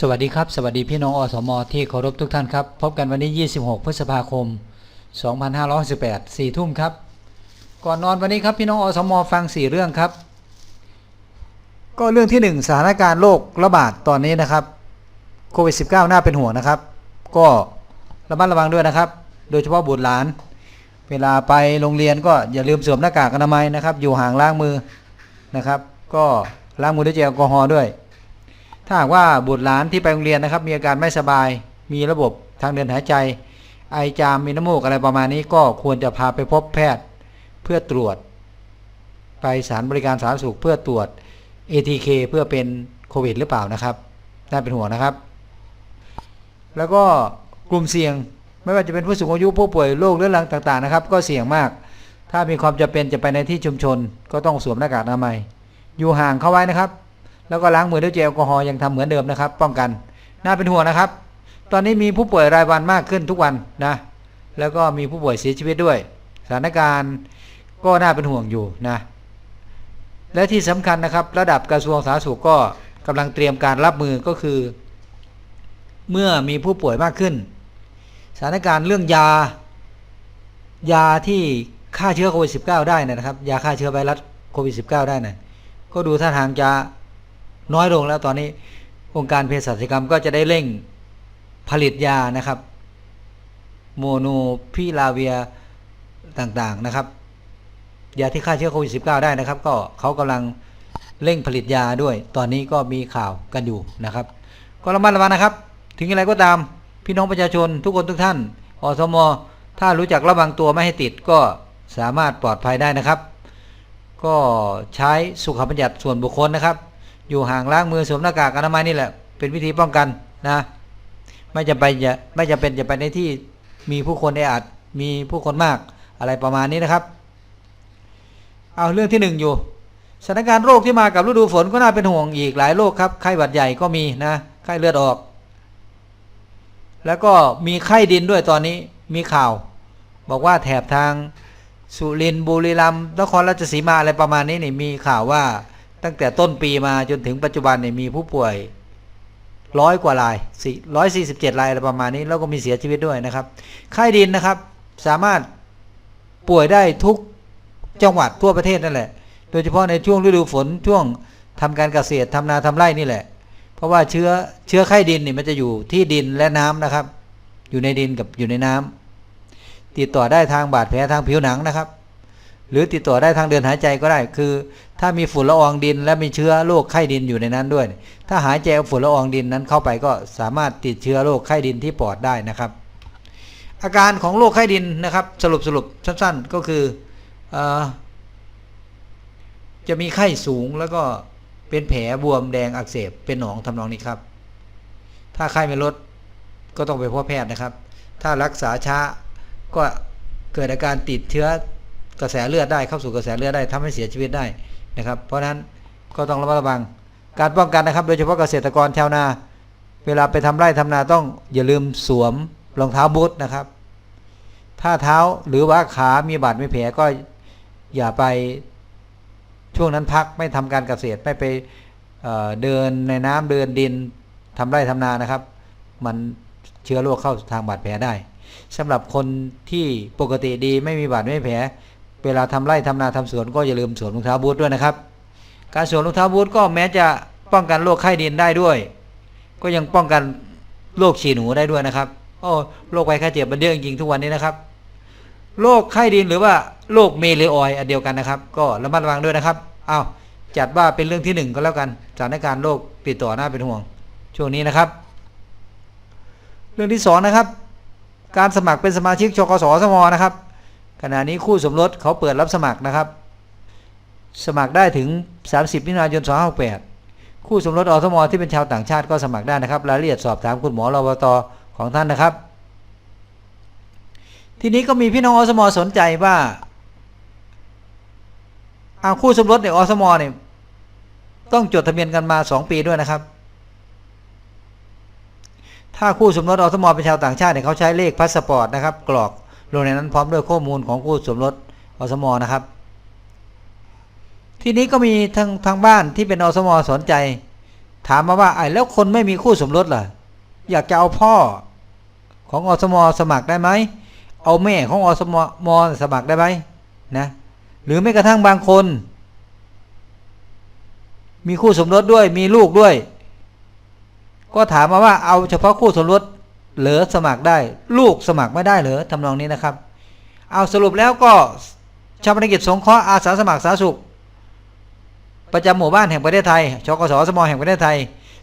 สวัสดีครับสวัสดีพี่น้องอสมอที่เคารพทุกท่านครับพบกันวันนี้ 26 พฤษภาคม 2518 4ทุ่มครับ ก่อนนอนวันนี้ครับพี่น้องอสมอฟัง 4 เรื่องครับ ก็เรื่องที่ 1 สถานการณ์โรคระบาดตอนนี้นะครับโควิด -19 น่าเป็นห่วงนะครับ ก็ระมัดระวังด้วยนะครับ โดยเฉพาะบุตรหลาน เวลาไปโรงเรียนก็อย่าลืมสวมหน้ากากอนามัยนะครับ อยู่ห่างล้างมือนะครับ ก็ล้างมือด้วยเจลแอลกอฮอล์ด้วย ถ้าหากว่าบุตรหลานที่ไปโรงเรียนนะครับ มีอาการไม่สบาย มีระบบทางเดินหายใจ ไอจามมีน้ำมูกอะไรประมาณนี้ก็ควรจะพาไปพบแพทย์เพื่อตรวจ ไปสารบริการสาธารณสุขเพื่อตรวจ ATK เพื่อเป็นโควิดหรือเปล่านะครับน่าเป็นห่วงนะครับ แล้วก็กลุ่มเสี่ยงไม่ว่าจะเป็นผู้สูงอายุผู้ป่วยโรคเรื้อรังต่างๆนะครับ ก็เสี่ยงมาก ถ้ามีความจำเป็นจะไปในที่ชุมชน ก็ต้องสวมหน้ากากอนามัย อยู่ห่างเข้าไว้นะครับ แล้วก็ล้างมือด้วยเจลแอลกอฮอล์ยังทำเหมือนเดิมนะครับ ป้องกัน น่าเป็นห่วงนะครับ ตอนนี้มีผู้ป่วยรายวันมากขึ้นทุกวันนะ แล้วก็มีผู้ป่วยเสียชีวิตด้วย สถานการณ์ก็น่าเป็นห่วงอยู่นะ และที่สำคัญนะครับ ระดับกระทรวงสาธารณสุขก็กำลังเตรียมการรับมือก็คือ เมื่อมีผู้ป่วยมากขึ้น สถานการณ์เรื่องยา ยาที่ฆ่าเชื้อโควิด -19 ได้นะครับ ยาฆ่าเชื้อไวรัสโควิด -19 ได้นะก็ดูท่าทางจะ น้อยลงแล้วตอนนี้องค์การเภสัชกรรมก็จะได้เร่งผลิตยานะครับ โมโนพิลาเวียต่างๆนะครับ ยาที่ฆ่าเชื้อโควิด -19 ได้นะครับ ก็เขากำลังเร่งผลิตยาด้วย ตอนนี้ก็มีข่าวกันอยู่นะครับ ก็ระมัดระวังนะครับ ถึงอะไรก็ตามพี่น้องประชาชนทุกคนทุกท่านอสมถ้ารู้จักระวังตัวไม่ให้ติดก็สามารถปลอดภัยได้นะครับ ก็ใช้สุขบัญญัติส่วนบุคคลนะครับ อยู่ห่างล้างมือสวมหน้ากากอนามัยนี่แหละ เป็นวิธีป้องกันนะ ไม่จำเป็นจะไม่จำเป็นจะไปในที่มีผู้คนแออัดมีผู้คนมากอะไรประมาณนี้นะครับ เอาเรื่องที่หนึ่งอยู่สถานการณ์โรคที่มากับฤดูฝนก็น่าเป็นห่วงอีกหลายโรคครับไข้หวัดใหญ่ก็มีนะไข้เลือดออก แล้วก็มีไข้ดินด้วยตอนนี้มีข่าว บอกว่าแถบทางสุรินทร์บุรีรัมย์นครราชสีมาอะไรประมาณนี้นี่มีข่าวว่า ตั้งแต่ต้นปีมาจนถึงปัจจุบันเนี่ยมีผู้ป่วยร้อยกว่ารายร้อยสี่สิบเจ็ดรายอะไรประมาณนี้ แล้วก็มีเสียชีวิตด้วยนะครับไข้ดินนะครับ สามารถป่วยได้ทุกจังหวัดทั่วประเทศนั่นแหละ โดยเฉพาะในช่วงฤดูฝนช่วงทำการเกษตรทำนาทำไร่นี่แหละ เพราะว่าเชื้อเชื้อไข้ดินนี่มันจะอยู่ที่ดินและน้ำนะครับ อยู่ในดินกับอยู่ในน้ำติดต่อได้ทางบาดแผลทางผิวหนังนะครับ หรือติดต่อได้ทางเดินหายใจก็ได้ คือ ถ้ามีฝุ่นละอองดิน และมีเชื้อโรคไข้ดินอยู่ในนั้นด้วย ถ้าหายใจเอาฝุ่นละอองดินนั้นเข้าไปก็สามารถติดเชื้อโรคไข้ดินที่ปอดได้นะครับ อาการของโรคไข้ดินนะครับ สรุปสรุปสั้นๆก็คือออจะมีไข้สูงแล้วก็เป็นแผลบวมแดงอักเสบเป็นหนองทำนองนี้ครับ ถ้าไข้ไม่ลดก็ต้องไปพบแพทย์นะครับ ถ้ารักษาช้าก็เกิดอาการติดเชื้อ กระแสเลือดได้เข้าสู่กระแสเลือดได้ทำให้เสียชีวิตได้นะครับ เพราะฉะนั้นก็ต้องระมัดระวัง การป้องกันนะครับ โดยเฉพาะเกษตรกรชาวนา เวลาไปทำไร่ทำนาต้องอย่าลืมสวมรองเท้าบูทนะครับ ถ้าเท้าหรือว่าขามีบาดมีแผลก็อย่าไปช่วงนั้นพักไม่ทำการเกษตรไม่ไปเเดินในน้ำเดินดินทำไร่ทำนานะครับ มันเชื้อโรคเข้าทางบาดแผลได้สำหรับคนที่ปกติดีไม่มีบาดไม่แผล เวลาทำไร่ทำนาทำสวนก็อย่าลืมสวมรองเท้าบูทด้วยนะครับ การสวมรองเท้าบูทก็แม้จะป้องกันโรคไข้ดินได้ด้วย ก็ยังป้องกันโรคฉี่หนูได้ด้วยนะครับโอ้โรคไวไข้เจ็บมันเยอะจริงๆทุกวันนี้นะครับโรคไข้ดินหรือว่าโรคเมเลออยอันเดียวกันนะครับ ก็ระมัดระวังด้วยนะครับอ้าวจัดว่าเป็นเรื่องที่หนึ่งก็แล้วกันสถานการณ์โรคติดต่อหน้าเป็นห่วง ช่วงนี้นะครับ เรื่องที่สองนะครับ การสมัครเป็นสมาชิกชกสสมนะครับ ขณะนี้คู่สมรสเขาเปิดรับสมัครนะครับ สมัครได้ถึง 30มิถุนายน2568คู่สมรสอสมที่เป็นชาวต่างชาติก็สมัครได้นะครับ รายละเอียดสอบถามคุณหมอรบตของท่านนะครับ ทีนี้ก็มีพี่น้องอสมสนใจว่าอาคู่สมรสในอสมเนี่ยต้องจดทะเบียนกันมา 2 ปีด้วยนะครับ ถ้าคู่สมรสอสมเป็นชาวต่างชาติเนี่ยเขาใช้เลขพาสปอร์ตนะครับ กรอก ลงในนั้นพร้อมด้วยข้อมูลของคู่สมรสอสมนะครับ ทีนี้ก็มีทางทางบ้านที่เป็นอสมสนใจ ถามมาว่าไอ้แล้วคนไม่มีคู่สมรสล่ะ อยากจะเอาพ่อของอสมสมัครได้ไหมเอาแม่ของอสมมสมัครได้ไหมนะหรือไม่กระทั่งบางคน มีคู่สมรสด้วยมีลูกด้วย ก็ถามมาว่าเอาเฉพาะคู่สมรส เหลือสมัครได้ ลูกสมัครไม่ได้เหรอทำนองนี้นะครับ เอาสรุปแล้วก็ชาวพนกิจสงเคราะห์อาสาสมัครสาธารณสุข ประจำหมู่บ้านแห่งประเทศไทยชกสสมแห่งประเทศไทย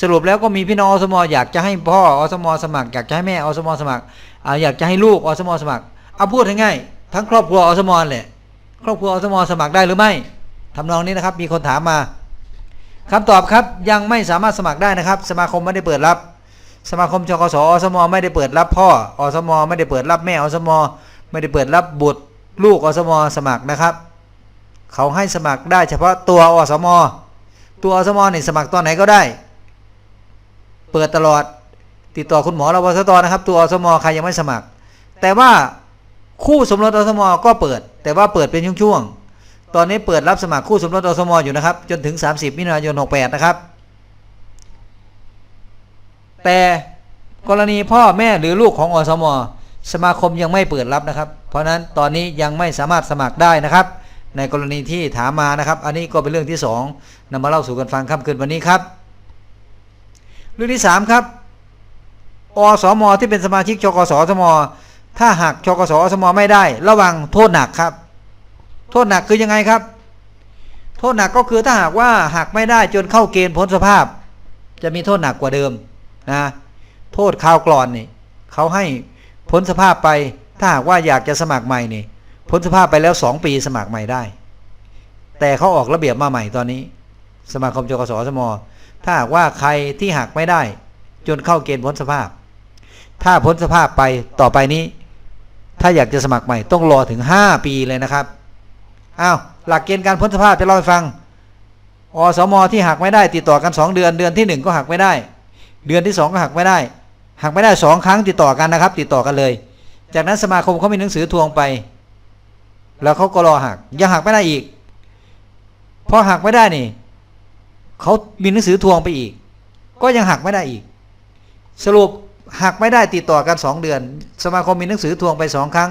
สรุปแล้วก็มีพี่น้องอสมอยากจะให้พ่ออสมสมัคร อยากจะให้แม่อสมสมัครเอาอยากจะให้ลูกอสมสมัคร เอาพูดง่ายๆทั้งครอบครัวอสมแหละครอบครัวอสมสมัครได้หรือไม่ทำนองนี้นะครับ มีคนถามมาคำตอบครับยังไม่สามารถสมัครได้นะครับ สมาคมไม่ได้เปิดรับ สมาคมชกสอสมไม่ได้เปิดรับพ่ออสมไม่ได้เปิดรับแม่อสมไม่ได้เปิดรับบุตรลูกอสมสมัครนะครับ เขาให้สมัครได้เฉพาะตัวอสมตัวอสมนี่สมัครตอนไหนก็ได้ เปิดตลอดติดต่อคุณหมอรวสตนะครับ ตัวอสมใครยังไม่สมัคร แต่ว่าคู่สมรสอสมก็เปิด แต่ว่าเปิดเป็นช่วงๆตอนนี้เปิดรับสมัครคู่สมรสอสมอยู่นะครับ จนถึง 30มิถุนายน68นะครับ แต่กรณีพ่อแม่หรือลูกของอสม สมาคมยังไม่เปิดรับนะครับ เพราะฉะนั้นตอนนี้ยังไม่สามารถสมัครได้นะครับ ในกรณีที่ถามมานะครับ อันนี้ก็เป็นเรื่องที่สองนำมาเล่าสู่กันฟังค่ำคืนวันนี้ครับ เรื่องที่สามครับอสม ที่เป็นสมาชิกชกสสม ถ้าหากชกสสมไม่ได้ ระวังโทษหนักครับ โทษหนักคือยังไงครับ โทษหนักก็คือถ้าหากว่าหากไม่ได้จนเข้าเกณฑ์พ้นสภาพ จะมีโทษหนักกว่าเดิม นะโทษข่าวกรอนนี่เขาให้พ้นสภาพไปถ้าหากว่าอยากจะสมัครใหม่นี่พ้นสภาพไปแล้ว2ปีสมัครใหม่ได้ แต่เขาออกระเบียบมาใหม่ตอนนี้ สมาคมจกสสมถ้าหากว่าใครที่หักไม่ได้ จนเข้าเกณฑ์พ้นสภาพ ถ้าพ้นสภาพไปต่อไปนี้ ถ้าอยากจะสมัครใหม่ต้องรอถึง5ปีเลยนะครับอ้าวหลักเกณฑ์การพ้นสภาพจะเล่าให้ฟังอสมที่หักไม่ได้ติดต่อกัน2เดือนเดือนที่1ก็หักไม่ได้ เดือนที่ 2 ก็หักไม่ได้ หักไม่ได้ 2 ครั้งติดต่อกันนะครับ ติดต่อกันเลย จากนั้นสมาคมเขามีหนังสือทวงไป แล้วเขาก็รอหักยังหักไม่ได้อีกพอหักไม่ได้นี่เขามีหนังสือทวงไปอีก ก็ยังหักไม่ได้อีก สรุปหักไม่ได้ติดต่อกัน2เดือน สมาคมมีหนังสือทวงไปสองครั้ง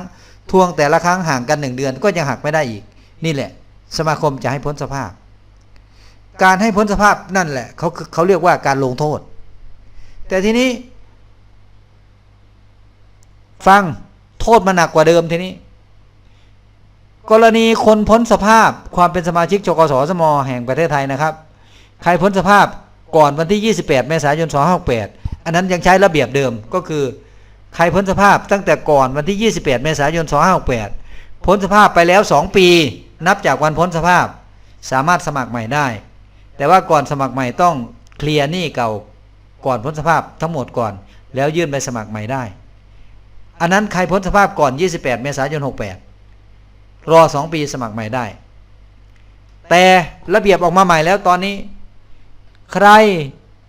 ทวงแต่ละครั้งห่างกัน1เดือน ก็ยังหักไม่ได้อีก นี่แหละ สมาคมจะให้พ้นสภาพ การให้พ้นสภาพนั่นแหละเขาเขาเรียกว่าการลงโทษ แต่ทีนี้ ฟังโทษมันหนักกว่าเดิมทีนี้ กรณีคนพ้นสภาพความเป็นสมาชิกจกสสมแห่งประเทศไทยนะครับ ใครพ้นสภาพก่อนวันที่ 28 เมษายน 2568 อันนั้นยังใช้ระเบียบเดิมก็คือ ใครพ้นสภาพตั้งแต่ก่อนวันที่ 28 เมษายน 2568 พ้นสภาพไปแล้ว 2 ปี นับจากวันพ้นสภาพ สามารถสมัครใหม่ได้ แต่ว่าก่อนสมัครใหม่ต้องเคลียร์หนี้เก่า ก่อนพ้นสภาพทั้งหมดก่อน แล้วยื่นใบสมัครใหม่ได้ อันนั้นใครพ้นสภาพก่อน 28 เมษายน 68 รอ 2 ปีสมัครใหม่ได้ แต่ระเบียบออกมาใหม่แล้วตอนนี้ ใคร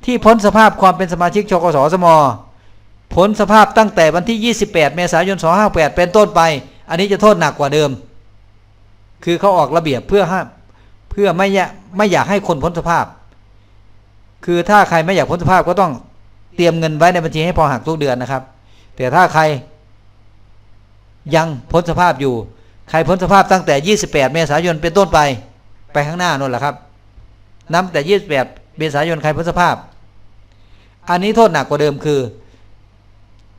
ที่พ้นสภาพความเป็นสมาชิกชกสสมพ้นสภาพตั้งแต่วันที่ 28 เมษายน 2568เป็นต้นไป อันนี้จะโทษหนักกว่าเดิม คือเขาออกระเบียบเพื่อห้ามเพื่อไม่ไม่อยากให้คนพ้นสภาพ คือถ้าใครไม่อยากพ้นสภาพก็ต้องเตรียมเงินไว้ในบัญชีให้พอหักทุกเดือนนะครับ แต่ถ้าใครยังพ้นสภาพอยู่ ใครพ้นสภาพตั้งแต่ 28 เมษายนเป็นต้นไป ไปข้างหน้านั่นแหละครับ นับแต่ 28 เมษายนใครพ้นสภาพ อันนี้โทษหนักกว่าเดิมคือ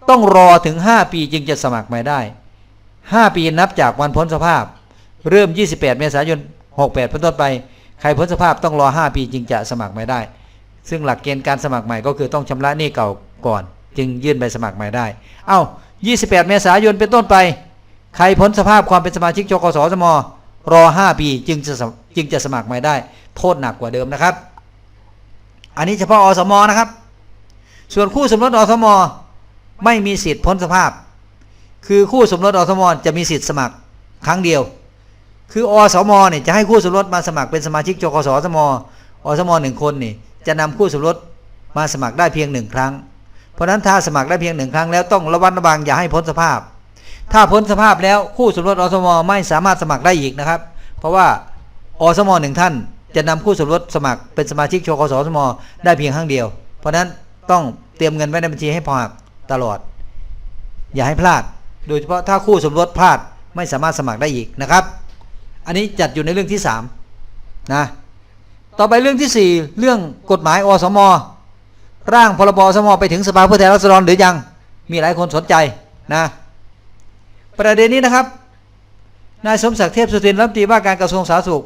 ต้องรอถึง 5 ปีจึงจะสมัครใหม่ได้ 5 ปีนับจากวันพ้นสภาพ เริ่ม 28 เมษายน 68 เป็นต้นไป ใครพ้นสภาพต้องรอ 5 ปีจึงจะสมัครใหม่ได้ ซึ่งหลักเกณฑ์การสมัครใหม่ก็คือต้องชำระหนี้เก่าก่อน จึงยื่นใบสมัครใหม่ได้ เอ้า 28 เมษายนเป็นต้นไป ใครพ้นสภาพความเป็นสมาชิกจกสสมรอ 5 ปีจึงจะจึงจะสมัครใหม่ได้ โทษหนักกว่าเดิมนะครับ อันนี้เฉพาะอสมนะครับ ส่วนคู่สมรสอสมไม่มีสิทธิ์พ้นสภาพ คือคู่สมรสอสมจะมีสิทธิ์สมัครครั้งเดียว คืออสมเนี่ยจะให้คู่สมรสมาสมัครเป็นสมาชิกจกสสมอสมหนึ่งคนนี่ จะนำคู่สมรสมาสมัครได้เพียงหนึ่งครั้ง เพราะนั้นถ้าสมัครได้เพียงหนึ่งครั้งแล้วต้องระวัดระวังอย่าให้พ้นสภาพ ถ้าพ้นสภาพแล้วคู่สมรสอสมไม่สามารถสมัครได้อีกนะครับ เพราะว่าอสมหนึ่งท่านจะนำคู่สมรสสมัครเป็นสมาชิกชกสสมได้เพียงครั้งเดียว เพราะฉะนั้นต้องเตรียมเงินไว้ในบัญชีให้พอหักตลอด อย่าให้พลาด โดยเฉพาะถ้าคู่สมรสพลาดไม่สามารถสมัครได้อีกนะครับ อันนี้จัดอยู่ในเรื่องที่3นะ ต่อไปเรื่องที่ 4 เรื่องกฎหมายอสม ร่างพรบอสม ไปถึงสภาผู้แทนราษฎรหรือยัง มีหลายคนสนใจนะ ประเด็นนี้นะครับ นายสมศักดิ์เทพสุทินรัฐมนตรีว่าการกระทรวงสาธารณสุข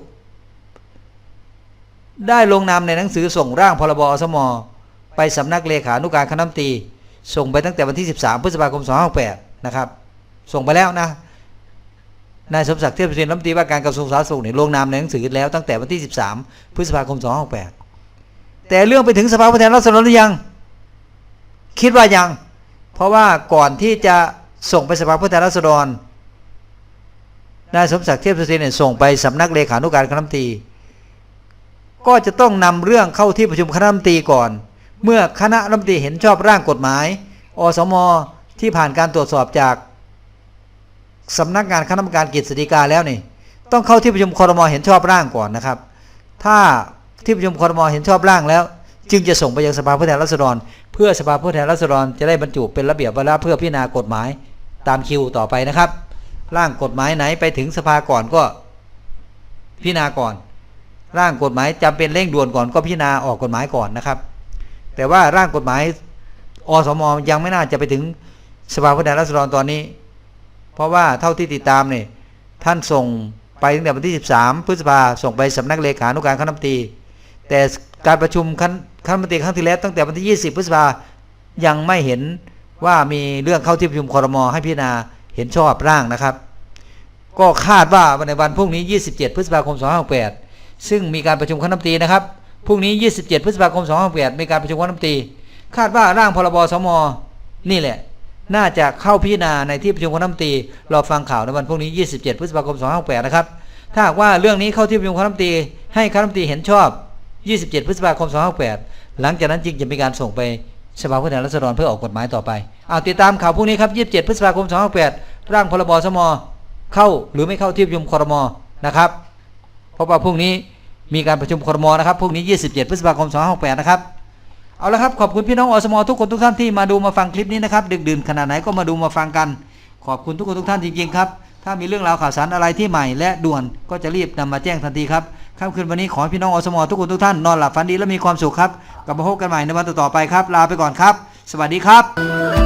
ได้ลงนามในหนังสือส่งร่างพรบอสม ไปสำนักเลขานุการคณะรัฐมนตรีส่งไปตั้งแต่วันที่ 13 พฤษภาคม 2568 นะครับ ส่งไปแล้วนะ นายสมศักดิ์เทพสุทินรัฐมนตรีว่าการกระทรวงสาธารณสุขเนี่ยลงนามในหนังสือแล้วตั้งแต่วันที่ 13 พฤษภาคม 2568 แต่เรื่องไปถึงสภาผู้แทนราษฎรหรือยัง คิดว่ายัง เพราะว่าก่อนที่จะส่งไปสภาผู้แทนราษฎรนายสมศักดิ์เทพสุทินเนี่ยส่งไปสำนักเลขานุการคณะรัฐมนตรีก็จะต้องนำเรื่องเข้าที่ประชุมคณะรัฐมนตรีก่อน เมื่อคณะรัฐมนตรีเห็นชอบร่างกฎหมาย อสม ที่ผ่านการตรวจสอบจาก สำนักงานคณะกรรมการกฤษฎีกาแล้วนี่ ต้องเข้าที่ประชุมคอรมอเห็นชอบร่างก่อนนะครับ ถ้าที่ประชุมคอรมอเห็นชอบร่างแล้ว จึงจะส่งไปยังสภาผู้แทนราษฎร เพื่อสภาผู้แทนราษฎรจะได้บรรจุเป็นระเบียบวาระเพื่อพิจารณากฎหมายตามคิวต่อไปนะครับ ร่างกฎหมายไหนไปถึงสภาก่อนก็ พิจารณาก่อน ร่างกฎหมายจำเป็นเร่งด่วนก่อนก็พิจารณาออกกฎหมายก่อนนะครับ แต่ว่าร่างกฎหมายอสมยังไม่น่าจะไปถึงสภาผู้แทนราษฎรตอนนี้ เพราะว่าเท่าที่ติดตามเนี่ยท่านส่งไปตั้งแต่วันที่ 13 พฤษภาส่งไปสำนักเลขานุการคณะรัฐมนตรีแต่การประชุมคณะคณะรัฐมนตรีครั้งที่แล้วตั้งแต่วันที่ 20 พฤษภายังไม่เห็นว่ามีเรื่องเข้าที่ประชุมคอรมอให้พิจารณาเห็นชอบร่างนะครับ ก็คาดว่าในวันพรุ่งนี้ 27 พฤษภาคม 2568 ซึ่งมีการประชุมคณะรัฐมนตรีนะครับพรุ่งนี้ 27 พฤษภาคม 2568 มีการประชุมคณะรัฐมนตรี คาดว่าร่างพรบสมนี่แหละ น่าจะเข้าพิจารณาในที่ประชุมคณะรัฐมนตรีรอฟังข่าวในวันพรุ่งนี้ 27 พฤษภาคม 2568 นะครับ ถ้าหากว่าเรื่องนี้เข้าที่ประชุมคณะรัฐมนตรีให้คณะรัฐมนตรีเห็นชอบ 27 พฤษภาคม 2568 หลังจากนั้นจึงจะมีการส่งไปสภาผู้แทนราษฎรเพื่อออกกฎหมายต่อไป เอาติดตามข่าวพรุ่งนี้ครับ 27 พฤษภาคม 2568 ร่างพรบสมเข้าหรือไม่เข้าที่ประชุมครมนะครับเพราะว่าพรุ่งนี้มีการประชุมครมนะครับพรุ่งนี้ 27 พฤษภาคม 2568 นะครับ เอาละครับขอบคุณพี่น้องอสมทุกคนทุกท่านที่มาดูมาฟังคลิปนี้นะครับดึกดื่นขนาดไหนก็มาดูมาฟังกัน ขอบคุณทุกคนทุกท่านจริงๆครับถ้ามีเรื่องราวข่าวสารอะไรที่ใหม่และด่วนก็จะรีบนำมาแจ้งทันทีครับค่ำคืนวันนี้ขอให้พี่น้องอสมทุกคนทุกท่านนอนหลับฝันดีและมีความสุขครับกลับมาพบกันใหม่ในวันต่อๆไปครับลาไปก่อนครับ สวัสดีครับ